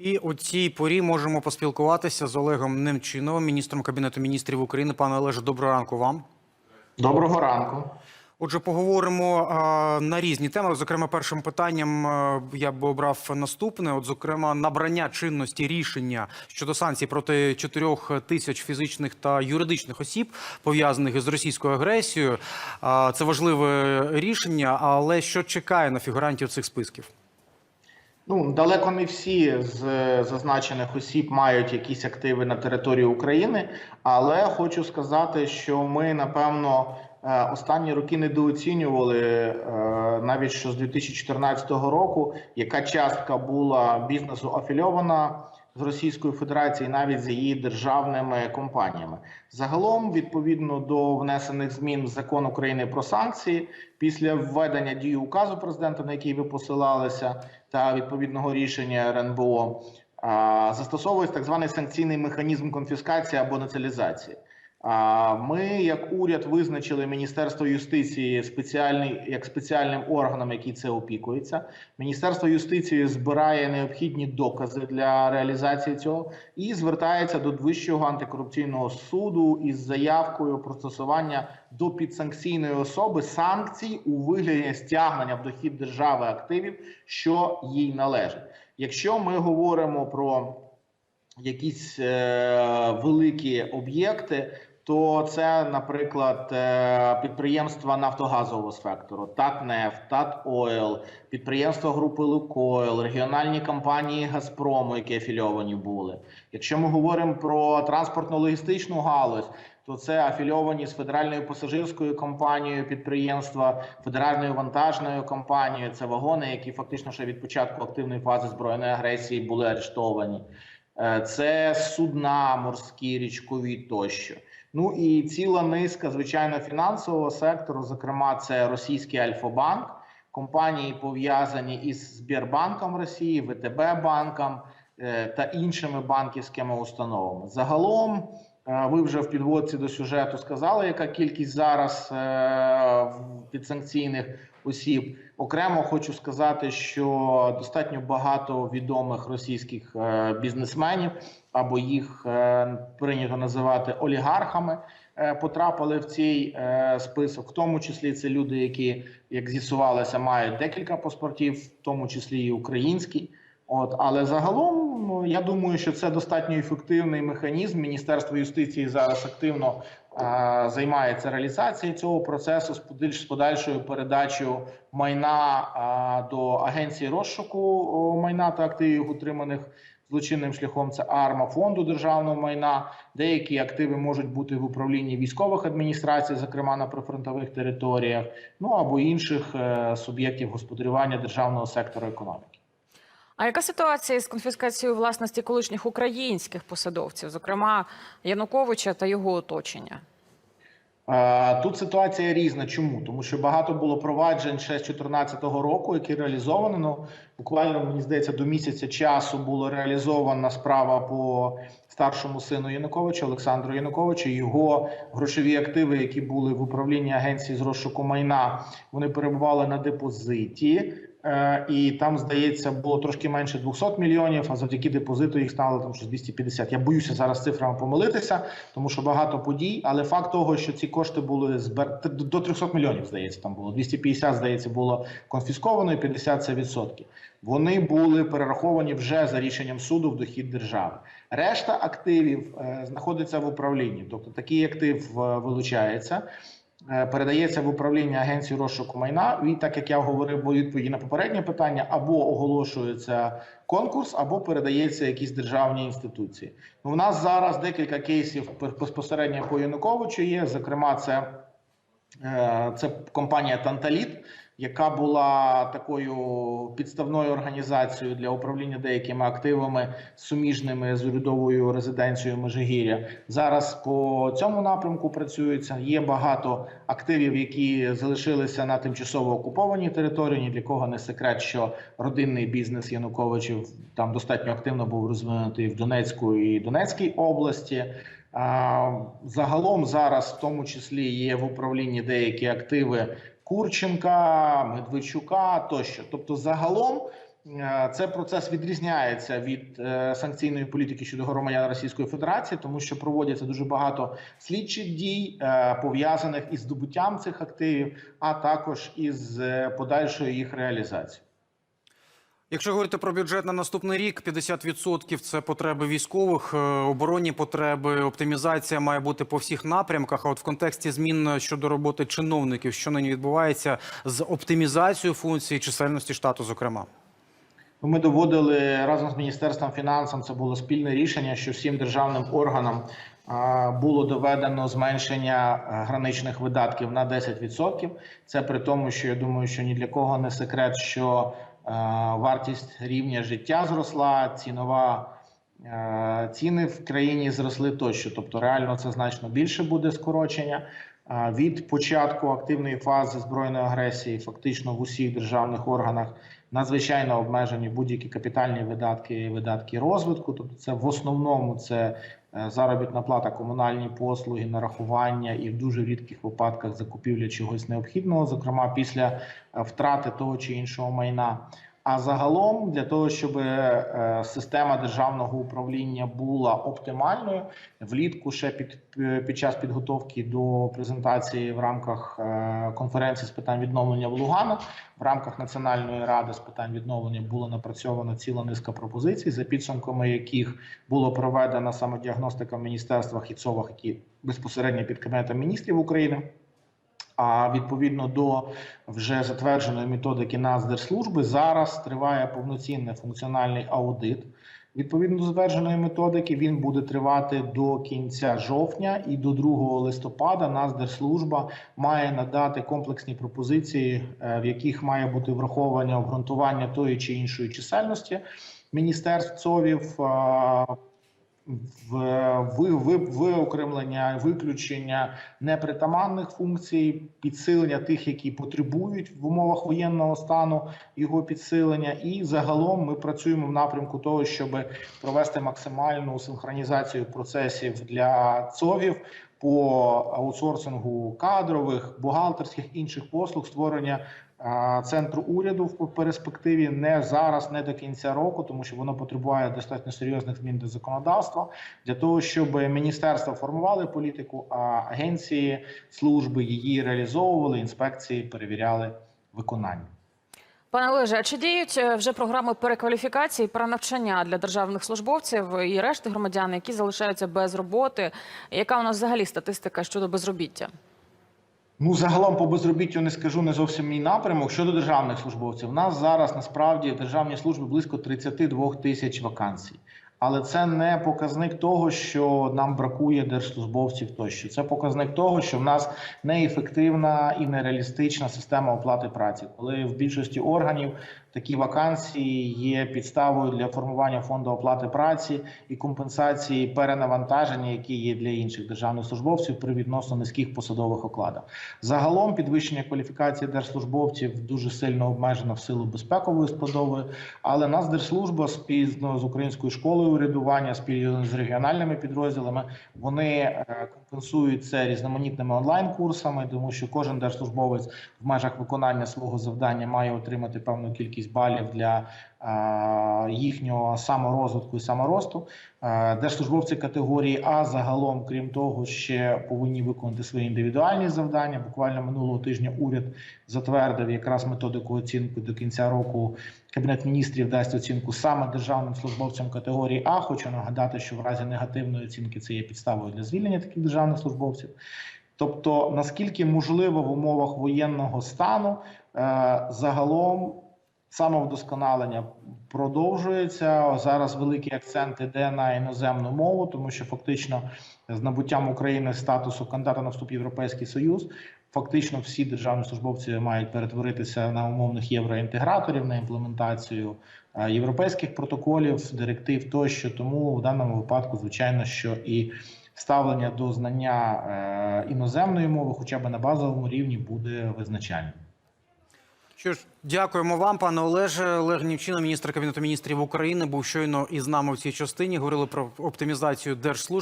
І у цій порі можемо поспілкуватися з Олегом Немчиновим, міністром кабінету міністрів України. Пане Олеже, доброго ранку вам. Доброго ранку. Отже, поговоримо а, на різні теми. Зокрема, першим питанням а, я б обрав наступне: от, зокрема, набрання чинності рішення щодо санкцій проти чотирьох тисяч фізичних та юридичних осіб, пов'язаних із російською агресією. А, це важливе рішення, але що чекає на фігурантів цих списків? Ну далеко не всі з зазначених осіб мають якісь активи на території України, але хочу сказати, що ми напевно е, останні роки недооцінювали е, навіть що з 2014 року, яка частка була бізнесу афільована з Російською Федерацією, навіть з її державними компаніями. Загалом, відповідно до внесених змін в закон України про санкції, після введення дії указу президента, на який ви посилалися, та відповідного рішення РНБО, застосовується так званий санкційний механізм конфіскації або націоналізації. Ми, як уряд, визначили Міністерство юстиції спеціальний як спеціальним органом, який це опікується. Міністерство юстиції збирає необхідні докази для реалізації цього і звертається до Вищого антикорупційного суду із заявкою про до підсанкційної особи санкцій у вигляді стягнення в дохід держави активів, що їй належить. Якщо ми говоримо про якісь е, великі об'єкти, то це, наприклад, е, підприємства нафтогазового сектору, Татнефть, Татойл, підприємства групи Лукойл, регіональні компанії Газпрому, які афільовані були. Якщо ми говоримо про транспортно-логістичну галузь, то це афільовані з федеральною пасажирською компанією підприємства, федеральною вантажною компанією. Це вагони, які фактично ще від початку активної фази збройної агресії були арештовані. Е, Це судна морські, річкові тощо. Ну і ціла низка звичайно фінансового сектору. Зокрема, це російський Альфа-банк, компанії пов'язані із Збірбанком Росії, ВТБ банком е, та іншими банківськими установами. Загалом, е, ви вже в підводці до сюжету сказали, яка кількість зараз е, підсанкційних осіб. Окремо хочу сказати, що достатньо багато відомих російських е, бізнесменів або їх е, прийнято називати олігархами. е, Потрапили в цей список, в тому числі це люди, які, як з'ясувалося, мають декілька паспортів, в тому числі і український. От, але загалом ну, я думаю, що це достатньо ефективний механізм. Міністерство юстиції зараз активно займається реалізацією цього процесу з подальш- з подальшою передачею майна е, до агенції розшуку майна та активів, утриманих злочинним шляхом. Це АРМА фонду державного майна. Деякі активи можуть бути в управлінні військових адміністрацій, зокрема на прифронтових територіях, ну або інших е, суб'єктів господарювання державного сектору економіки. А яка ситуація з конфіскацією власності колишніх українських посадовців, зокрема Януковича та його оточення? Тут ситуація різна. Чому? Тому що багато було проваджень ще з 2014 року, які реалізовано. Ну, буквально мені здається, до місяця часу була реалізована справа по старшому сину Януковича Олександру Януковичу. Його грошові активи, які були в управлінні агенції з розшуку майна, вони перебували на депозиті. Е, І там, здається, було трошки менше 200 мільйонів, а завдяки депозиту їх стало там щось 250. Я боюся зараз цифрами помилитися, тому що багато подій. Але факт того, що ці кошти були збер... до 300 мільйонів, здається, там було 250, здається, було конфісковано, і 50 – це відсотки. Вони були перераховані вже за рішенням суду в дохід держави. Решта активів е, знаходиться в управлінні, тобто такий актив е, вилучається. е, Передається в управління агенції розшуку майна. І так як я говорив у відповіді на попереднє питання, або оголошується конкурс, або передається якісь державні інституції. Ну, у нас зараз декілька кейсів безпосередньо по Януковичу є. Зокрема, це, це компанія Танталіт, яка була такою підставною організацією для управління деякими активами суміжними з урядовою резиденцією Межигір'я. Зараз по цьому напрямку працюється. Є багато активів, які залишилися на тимчасово окупованій території. Ні для кого не секрет, що родинний бізнес Януковичів там достатньо активно був розвинутий в Донецьку і Донецькій області. Загалом зараз, в тому числі, є в управлінні деякі активи Курченка, Медведчука тощо. Тобто, загалом це цей процес відрізняється від е, санкційної політики щодо громадян Російської Федерації, тому що проводяться дуже багато слідчих дій е, пов'язаних із здобуттям цих активів, а також із е, подальшою їх реалізацією. Якщо говорити про бюджет на наступний рік, 50% – це потреби військових, е, оборонні потреби, оптимізація має бути по всіх напрямках. А от в контексті змін щодо роботи чиновників, що нині відбувається з оптимізацією функцій чисельності штату, зокрема. Ми доводили разом з міністерством фінансів. Це було спільне рішення, що всім державним органам було доведено зменшення е, граничних видатків на 10%. Це при тому, що я думаю, що ні для кого не секрет, що е, вартість рівня життя зросла, цінова. е, Ціни в країні зросли тощо, тобто реально це значно більше буде скорочення. Від початку активної фази збройної агресії, фактично в усіх державних органах надзвичайно обмежені будь-які капітальні видатки видатки розвитку. Тобто, це в основному це е, заробітна плата, комунальні послуги, нарахування і в дуже рідких випадках закупівля чогось необхідного, зокрема після е, втрати того чи іншого майна. А загалом для того, щоб е, система державного управління була оптимальною, влітку ще під, під час підготовки до презентації в рамках е, конференції з питань відновлення в Луганах, в рамках Національної ради з питань відновлення було напрацьовано ціла низка пропозицій, за підсумками яких було проведена самодіагностика в міністерствах і ЦОВах, які безпосередньо під кабінетом міністрів України. А відповідно до вже затвердженої методики Нацдержслужби зараз триває повноцінний функціональний аудит. Відповідно до затвердженої методики, він буде тривати до кінця жовтня і до 2 листопада Нацдержслужба має надати комплексні пропозиції, е, в яких має бути враховане обґрунтування тої чи іншої чисельності міністерств ЦОВів. Виокремлення, виключення непритаманних функцій, підсилення тих, які потребують в умовах воєнного стану його підсилення. І загалом ми працюємо в напрямку того, щоб провести максимальну синхронізацію процесів для ЦОВів по аутсорсингу кадрових, бухгалтерських інших послуг, створення центру уряду в перспективі не зараз, не до кінця року, тому що воно потребує достатньо серйозних змін до законодавства для того, щоб міністерства формували політику, а агенції, служби її реалізовували, інспекції перевіряли виконання. Пане Олеже, а чи діють е, вже програми перекваліфікації, перенавчання для державних службовців і решти громадян, які залишаються без роботи? Яка у нас взагалі статистика щодо безробіття? Ну, загалом по безробіттю не скажу не зовсім мій напрямок. Щодо державних службовців, у нас зараз насправді в державній службі близько 32 тисяч вакансій. Але це не показник того, що нам бракує держслужбовців тощо. Це показник того, що в нас неефективна і нереалістична система оплати праці, коли в більшості органів такі вакансії є підставою для формування фонду оплати праці і компенсації перенавантаження, які є для інших державних службовців при відносно низьких посадових окладах. Загалом підвищення кваліфікації держслужбовців дуже сильно обмежено в силу безпекової складової, але Нацдержслужба спільно з українською школою урядування, спільно з регіональними підрозділами, вони е, компенсують це різноманітними онлайн-курсами, тому що кожен держслужбовець в межах виконання свого завдання має отримати певну кількість балів для е, їхнього саморозвитку і саморосту. Е, Держслужбовці категорії А загалом, крім того, ще повинні виконати свої індивідуальні завдання. Буквально минулого тижня уряд затвердив якраз методику оцінки до кінця року. Кабінет міністрів дасть оцінку саме державним службовцям категорії А. Хочу нагадати, що в разі негативної оцінки це є підставою для звільнення таких державних службовців. Тобто, наскільки можливо в умовах воєнного стану е, загалом самовдосконалення продовжується. Зараз великий акцент іде на іноземну мову, тому що фактично з набуттям України статусу кандидата на вступ в Європейський Союз. Фактично всі державні службовці мають перетворитися на умовних євроінтеграторів на імплементацію е, європейських протоколів, директив тощо. Тому в даному випадку, звичайно, що і ставлення до знання е, іноземної мови, хоча б на базовому рівні, буде визначальним. Що ж, дякуємо вам, пане Олеже. Олег Нівчина, міністр кабінету міністрів України, був щойно із нами в цій частині. Говорили про оптимізацію держслужби.